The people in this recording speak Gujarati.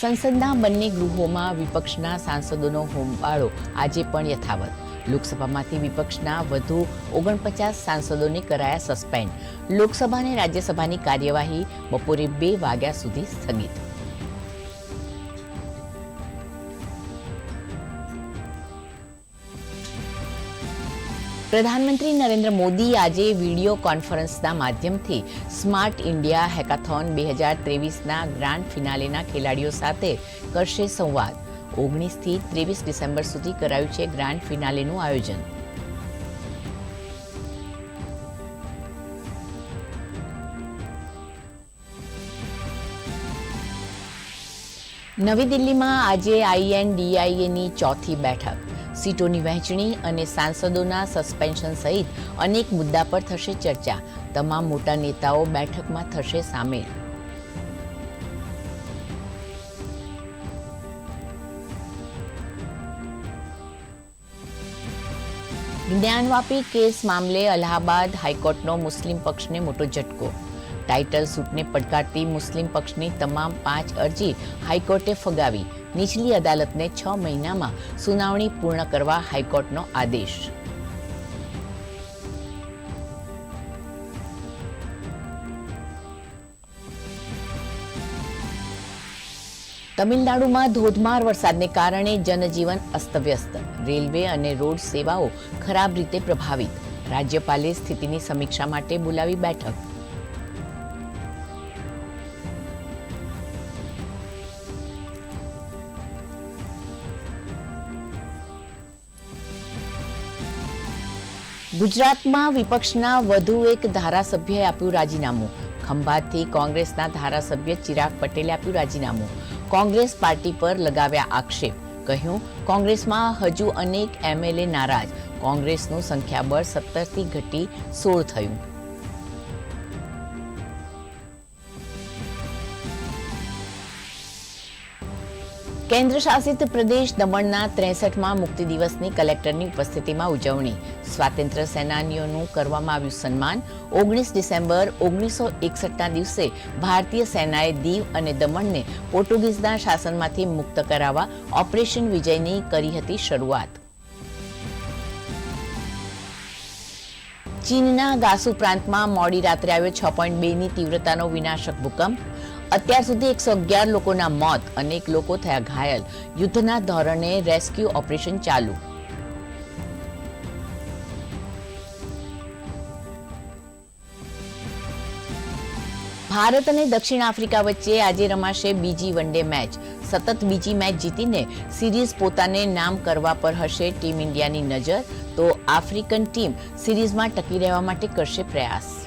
સંસદના બંને ગૃહોમાં વિપક્ષના સાંસદોનો હોમવાળો આજે પણ યથાવત. લોકસભામાંથી વિપક્ષના વધુ ઓગણપચાસ સાંસદોને કરાયા સસ્પેન્ડ. લોકસભા અને રાજ્યસભાની કાર્યવાહી બપોરે બે વાગ્યા સુધી સ્થગિત. પ્રધાનમંત્રી નરેન્દ્ર મોદી આજે વીડિયો કોન્ફરન્સના માધ્યમથી સ્માર્ટ ઇન્ડિયા હેકાથોન બે હજાર ત્રેવીસના ગ્રાન્ડ ફિનાલેના ખેલાડીઓ સાથે કરશે સંવાદ. ઓગણીસથી ત્રેવીસ ડિસેમ્બર સુધી કરાયું છે ગ્રાન્ડ ફિનાલેનું આયોજન. નવી દિલ્હીમાં આજે આઈએનડીઆઈએની ચોથી બેઠક. સીટોની વહેંચણી અને સાંસદોના સસ્પેન્શન સહિત અનેક મુદ્દા પર થશે ચર્ચા. તમામ મોટા નેતાઓ બેઠકમાં થશે સામેલ. જ્ઞાનવાપી કેસ મામલે અલ્હાબાદ હાઈકોર્ટનો મુસ્લિમ પક્ષને મોટો ઝટકો. ટાઇટલ સૂટને પડકારતી મુસ્લિમ પક્ષની તમામ પાંચ અરજી હાઈકોર્ટે ફગાવી. નીચલી અદાલતને છ મહિનામાં સુનાવણી પૂર્ણ કરવા હાઈકોર્ટનો આદેશ. તમિલનાડુમાં ધોધમાર વરસાદને કારણે જનજીવન અસ્તવ્યસ્ત. રેલવે અને રોડ સેવાઓ ખરાબ રીતે પ્રભાવિત. રાજ્યપાલે સ્થિતિની સમીક્ષા માટે બોલાવી બેઠક. ગુજરાતમાં વિપક્ષના વધુ એક ધારાસભ્યએ આપ્યું રાજીનામું. ખંભાતથી કોંગ્રેસના ધારાસભ્ય ચિરાગ પટેલે આપ્યું રાજીનામું. કોંગ્રેસ પાર્ટી પર લગાવ્યા આક્ષેપ. કહ્યું, કોંગ્રેસમાં હજુ અનેક એમએલએ નારાજ. કોંગ્રેસનું સંખ્યાબળ સત્તરથી ઘટી સોળ થયું. કેન્દ્ર શાસિત પ્રદેશ દમણના ત્રેસઠમાં મુક્તિ દિવસની કલેક્ટરની ઉપસ્થિતિમાં ઉજવણી. સ્વાતંત્ર્ય સેનાનીઓનું કરવામાં આવ્યું સન્માન. ઓગણીસ ડિસેમ્બર ઓગણીસો એકસઠના દિવસે ભારતીય સેનાએ દીવ અને દમણને પોર્ટુગીઝના શાસનમાંથી મુક્ત કરાવવા ઓપરેશન વિજયની કરી હતી શરૂઆત. ચીનના ગાસુ પ્રાંતમાં મોડી રાત્રે આવ્યો છ પોઈન્ટ બેની તીવ્રતાનો વિનાશક ભૂકંપ. અત્યાર સુધી એકસો અગિયાર લોકોના મોત, અનેક લોકો થયા ઘાયલ. યુદ્ધના ધોરણે રેસ્ક્યુ ઓપરેશન ચાલુ. ભારત અને દક્ષિણ આફ્રિકા વચ્ચે આજે રમાશે બીજી વનડે મેચ. સતત બીજી મેચ જીતીને સિરીઝ પોતાને નામ કરવા પર હશે ટીમ ઇન્ડિયાની નજર. તો આફ્રિકન ટીમ સિરીઝમાં ટકી રહેવા માટે કરશે પ્રયાસ.